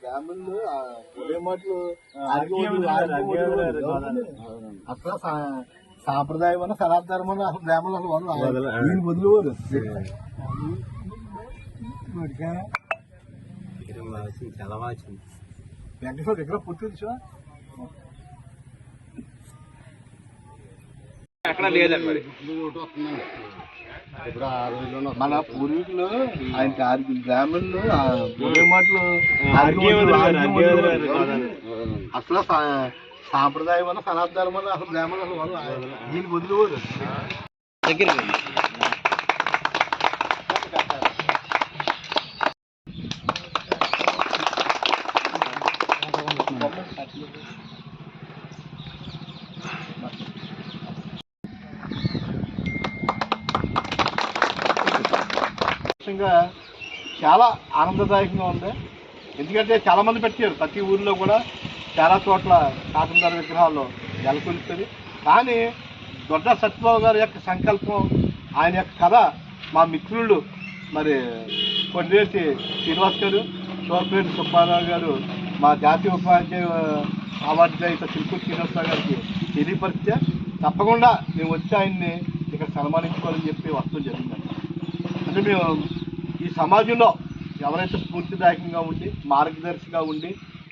గ్రామంలో ఆ ఒరే సా- సాంప్రదాయం సనాతనం అసలు గ్రామంలో అసలు వాళ్ళు వీళ్ళు వదిలేవారు చాలా బాగా వెంకటేశ్వర దగ్గర పుట్టి చూసా అక్కడ లేదండి మరి. ఇప్పుడు ఆ రోజుల్లో మన పూర్వీకులు ఆయన తారీఖు గ్రామంలో మాటలు అసలు సాంప్రదాయం అన్న సనాతనం అన్న అసలు గ్రామంలో అసలు వాళ్ళు వీళ్ళు వదిలేవారు దగ్గర ముఖ్యంగా చాలా ఆనందదాయకంగా ఉంది. ఎందుకంటే చాలా మంది పెట్టారు. ప్రతి ఊర్లో కూడా చాలా చోట్ల కాకినాడ విగ్రహాలు నెలకొల్పుతుంది కానీ దొడ్డ సత్యబాబు గారి యొక్క సంకల్పం ఆయన యొక్క కథ మా మిత్రులు మరి కొండేటి శ్రీనివాస్ గారు సోపేటి సుబ్బారావు గారు మా జాతీయ ఉపాధ్యాయ అవార్డు గ్రహీత తిరుపతి శ్రీనివాసరావు గారికి తెలియపరిస్తే తప్పకుండా మేము వచ్చి ఆయన్ని ఇక్కడ సన్మానించుకోవాలని చెప్పి వస్తూ జరిగిందండి. అంటే మేము ఈ సమాజంలో ఎవరైతే స్ఫూర్తిదాయకంగా ఉండి మార్గదర్శిగా ఉండి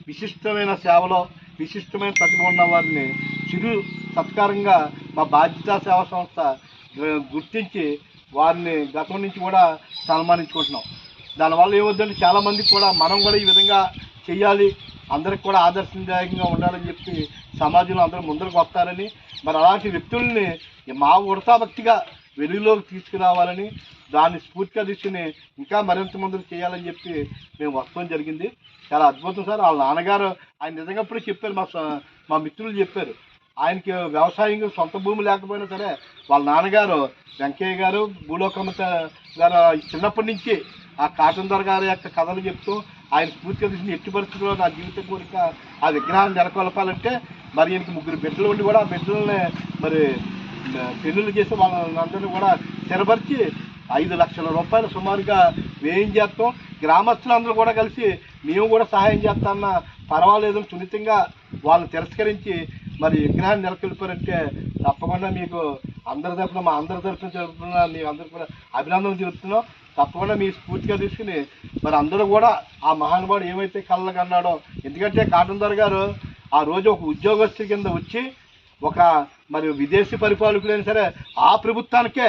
విశిష్టమైన సేవలో విశిష్టమైన ప్రతిభ ఉన్న వారిని చిరు సత్కారంగా మా బాధ్యతా సేవా సంస్థ గుర్తించి వారిని గతం నుంచి కూడా సన్మానించుకుంటున్నాం. దానివల్ల ఏమవుతుందంటే చాలామందికి కూడా మనం కూడా ఈ విధంగా చేయాలి అందరికి కూడా ఆదర్శదాయకంగా ఉండాలని చెప్పి సమాజంలో అందరూ ముందరకు వస్తారని మరి అలాంటి వ్యక్తుల్ని మా ఉడతా భక్తిగా వెలుగులోకి తీసుకురావాలని దాన్ని స్ఫూర్తిగా తీసుకుని ఇంకా మరింత మందులు చేయాలని చెప్పి మేము వస్తాం జరిగింది. చాలా అద్భుతం సార్. వాళ్ళ నాన్నగారు ఆయన నిజంగా చెప్పారు మా మా మిత్రులు చెప్పారు. ఆయనకి వ్యవసాయం సొంత భూమి లేకపోయినా సరే వాళ్ళ నాన్నగారు వెంకయ్య గారు భూలోకమత గారు చిన్నప్పటి నుంచి ఆ కాటందర్ గారి యొక్క కథలు చెప్తూ ఆయన స్ఫూర్తిగా తీసుకుని ఎట్టి పరిస్థితుల్లో నా జీవిత కోరిక ఆ విగ్రహాన్ని నెలకొల్పాలంటే మరి ఈయనకి ముగ్గురు బిడ్డలు ఉండి కూడా ఆ బిడ్డలని మరి పెళ్ళిళ్ళు చేసి వాళ్ళందరినీ కూడా స్థిరపరిచి ఐదు లక్షల రూపాయలు సుమారుగా వ్యయం చేస్తాం. గ్రామస్తులందరూ కూడా కలిసి మేము కూడా సహాయం చేస్తామన్న పర్వాలేదు సున్నితంగా వాళ్ళని తిరస్కరించి మరి విగ్రహాన్ని నెలకొల్పారంటే తప్పకుండా మీకు అందరి తరఫున మా అందరి తరఫున జరుపుతున్న మీ అందరు కూడా అభినందనలు చెబుతున్నాం తప్పకుండా మీ స్ఫూర్తిగా తీసుకుని మరి అందరూ కూడా ఆ మహానుభావుడు ఏమైతే కళ్ళకన్నాడో ఎందుకంటే కాటందర్ గారు ఆ రోజు ఒక ఉద్యోగస్తు కింద వచ్చి ఒక మరి విదేశీ పరిపాలకులైనా సరే ఆ ప్రభుత్వానికే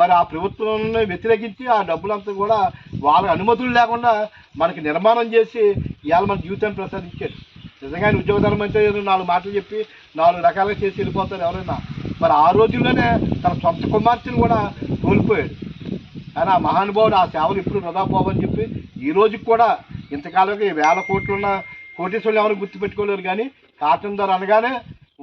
మరి ఆ ప్రభుత్వాన్ని వ్యతిరేకించి ఆ డబ్బులంతా కూడా వాళ్ళ అనుమతులు లేకుండా మనకి నిర్మాణం చేసి ఇవాళ మన జీవితాన్ని ప్రసాదించాడు నిజంగా ఆయన ఉద్యోగ అంటే నాలుగు మాటలు చెప్పి నాలుగు రకాలుగా చేసి వెళ్ళిపోతారు ఎవరైనా. మరి ఆ రోజుల్లోనే తన సొంత కుమార్తెను కూడా కోల్పోయాడు. కానీ ఆ మహానుభావుడు ఆ సేవలు ఇప్పుడు వృధా పోవని చెప్పి ఈ రోజుకి కూడా ఇంతకాలంగా వేల కోట్లున్న కోటేశ్వరులు ఎవరు గుర్తుపెట్టుకోలేరు కానీ కాటన్ ధర అనగానే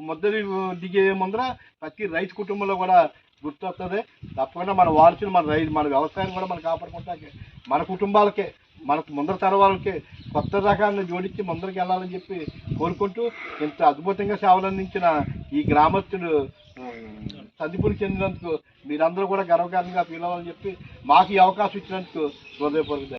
మొదటి దిగే ముందర ప్రతి రైతు కుటుంబంలో కూడా గుర్తొస్తుంది తప్పకుండా మన వారసులు మన రైతు మన వ్యవసాయం కూడా మనం కాపాడుకుంటాకే. మన కుటుంబాలకే మనకు ముందర తరవాలకే కొత్త రకాలను జోడించి ముందరికి వెళ్ళాలని చెప్పి కోరుకుంటూ ఇంత అద్భుతంగా సేవలు అందించిన ఈ గ్రామస్తుడు సందిపుని చెందినందుకు మీరందరూ కూడా గర్వకారణంగా ఫీల్ అవ్వాలని చెప్పి మాకు ఈ అవకాశం ఇచ్చినందుకు హృదయపూర్వక